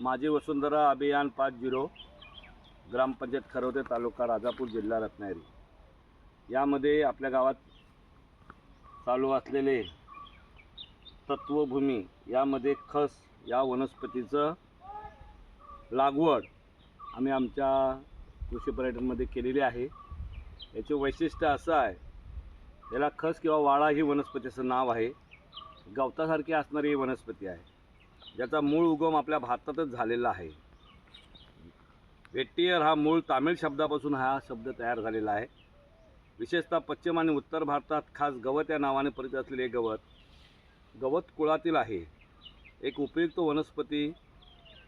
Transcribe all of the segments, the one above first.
माझे वसुंधरा अभियान पाच झिरो ग्रामपंचायत खरवते तालुका राजापूर जिल्हा रत्नागिरी. यामध्ये आपल्या गावात चालू असलेले तत्वभूमी यामध्ये खस या वनस्पतीचं लागवड आम्ही आमच्या कृषी पर्यटनमध्ये केलेली आहे. याचे वैशिष्ट्य असं आहे याला खस किंवा वाळा ही वनस्पतीचं नाव आहे. गवतासारखी असणारी ही वनस्पती आहे. ज्याचा मूळ उगम आपल्या भारतातच झालेला आहे. वेट्टियर हा मूळ तामिळ शब्दापासून हा शब्द तयार झालेला आहे. विशेषतः पश्चिम आणि उत्तर भारतात खास गवत या नावाने परिचित असलेले गवत गवत कुळातील आहे. एक उपयुक्त वनस्पती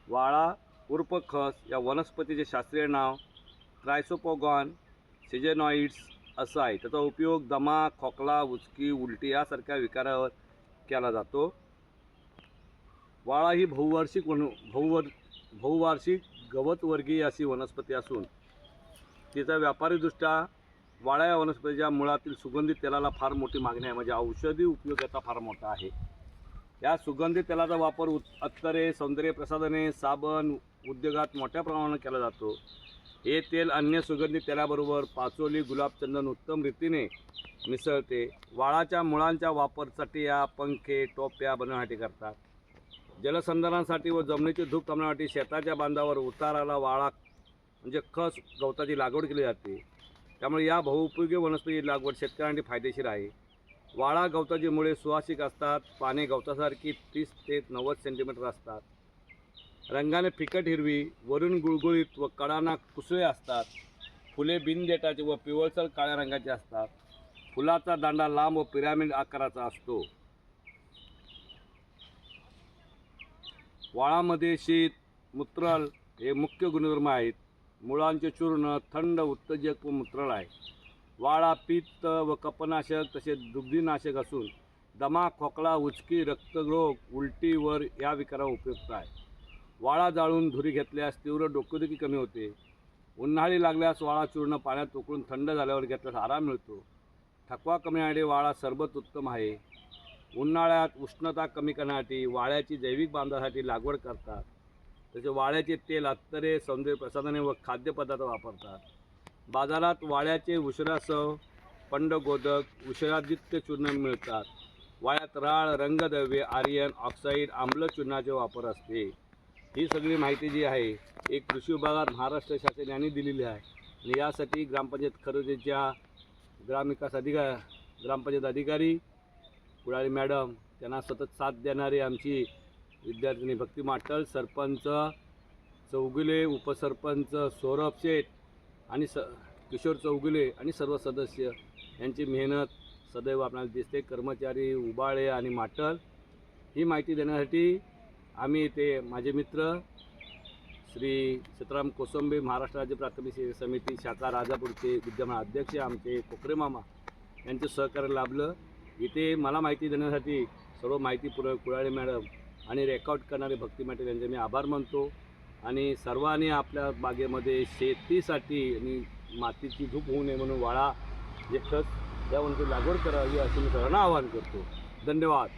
वाळा उर्फ खस या वनस्पतीचे शास्त्रीय नाव क्रायसोपोगॉन सिजेनॉइड्स असं आहे. त्याचा उपयोग दमा खोकला उचकी उलटी यासारख्या विकारावर केला जातो. वाळा ही बहुवार्षिक वन बहुवर बहुवार्षिक गवतवर्गीय अशी वनस्पती असून तिचा व्यापारीदृष्ट्या वाळा या वनस्पतीच्या मुळातील सुगंधित तेलाला फार मोठी मागणी आहे. म्हणजे औषधी उपयोग याचा फार मोठा आहे. या सुगंधित तेलाचा वापर उत अत्तरे सौंदर्य प्रसाधने साबण उद्योगात मोठ्या प्रमाणात केला जातो. हे तेल अन्य सुगंधित तेलाबरोबर पाचोली गुलाबचंदन उत्तम रीतीने मिसळते. वाळाच्या मुळांचा वापर चटिया पंखे टोप्या बनवण्यासाठी करतात. जलसंधारणासाठी व जमिनीची धूप थांबण्यासाठी शेताच्या बांधावर उताराला वाळा म्हणजे खस गवताची लागवड केली जाते. त्यामुळे या बहुउपयोगी वनस्पती लागवड शेतकऱ्यांसाठी फायदेशीर आहे. वाळा गवताची मुळे सुवासिक असतात पाने गवतासारखी तीस ते नव्वद सेंटीमीटर असतात. रंगाने फिकट हिरवी वरून गुळगुळीत व कडांना कुसळे असतात. फुले बिनदेटाचे व पिवळसर काळ्या रंगाचे असतात. फुलाचा दांडा लांब व पिरामिड आकाराचा असतो. वाळामध्ये शीत मूत्रल हे मुख्य गुणधर्म आहेत. मुळांचे चूर्ण थंड उत्तेजक व मूत्रळ आहे. वाळा पित्त व कपनाशक तसेच दुग्धीनाशक असून दमा खोकला उचकी रक्तरोग उलटी वर या विकारावर उपयुक्त आहे. वाळा जाळून धुरी घेतल्यास तीव्र डोकेदुखी कमी होते. उन्हाळी लागल्यास वाळा चूर्ण पाण्यात उकळून थंड झाल्यावर घेतल्यास आराम मिळतो. थकवा कमी आणि वाळा सरबत उत्तम आहे. उन्हाळ्यात उष्णता कमी करण्यासाठी वाळ्याची जैविक बांधासाठी लागवड करतात. तसे वाळ्याचे तेल अत्तरे सौंदर्य प्रसाधने व खाद्यपदार्थ वापरतात. बाजारात वाळ्याचे उशिरासह पंडगोदक उशिरादित्य चूर्ण मिळतात. वाळ्यात राळ रंगद्रव्य आर्यन ऑक्साईड आम्ल चूर्णाचे वापर असते. ही सगळी माहिती जी आहे एक कृषी विभागात महाराष्ट्र शासन यांनी दिलेली आहे. आणि यासाठी ग्रामपंचायत खरेदीच्या ग्रामविकास अधिका ग्रामपंचायत अधिकारी कुडाळी मॅडम त्यांना सतत साथ देणारी आमची विद्यार्थिनी भक्ती माटल सरपंच चौगुले उपसरपंच सौरभ शेठ आणि स किशोर चौगुले आणि सर्व सदस्य यांची मेहनत सदैव आपल्याला दिसते. कर्मचारी उबाळे आणि माटल ही माहिती देण्यासाठी आम्ही इथे माझे मित्र श्री सीताराम कोसंबे महाराष्ट्र राज्य प्राथमिक शिक्षण समिती शाखा राजापूरचे विद्यमान अध्यक्ष आमचे कोकरे मामा यांचं सहकार्य लाभलं. इथे मला माहिती देण्यासाठी सर्व माहिती पुर कुळाळे मॅडम आणि रेकॉर्ड करणारे भक्ती मॅटर यांचे मी आभार मानतो. आणि सर्वांनी आपल्या बागेमध्ये शेतीसाठी आणि मातीची धूप होऊ नये म्हणून वाळा जे खत त्यावरून लागवड करावी असं मी सर्वांना आवाहन करतो. धन्यवाद.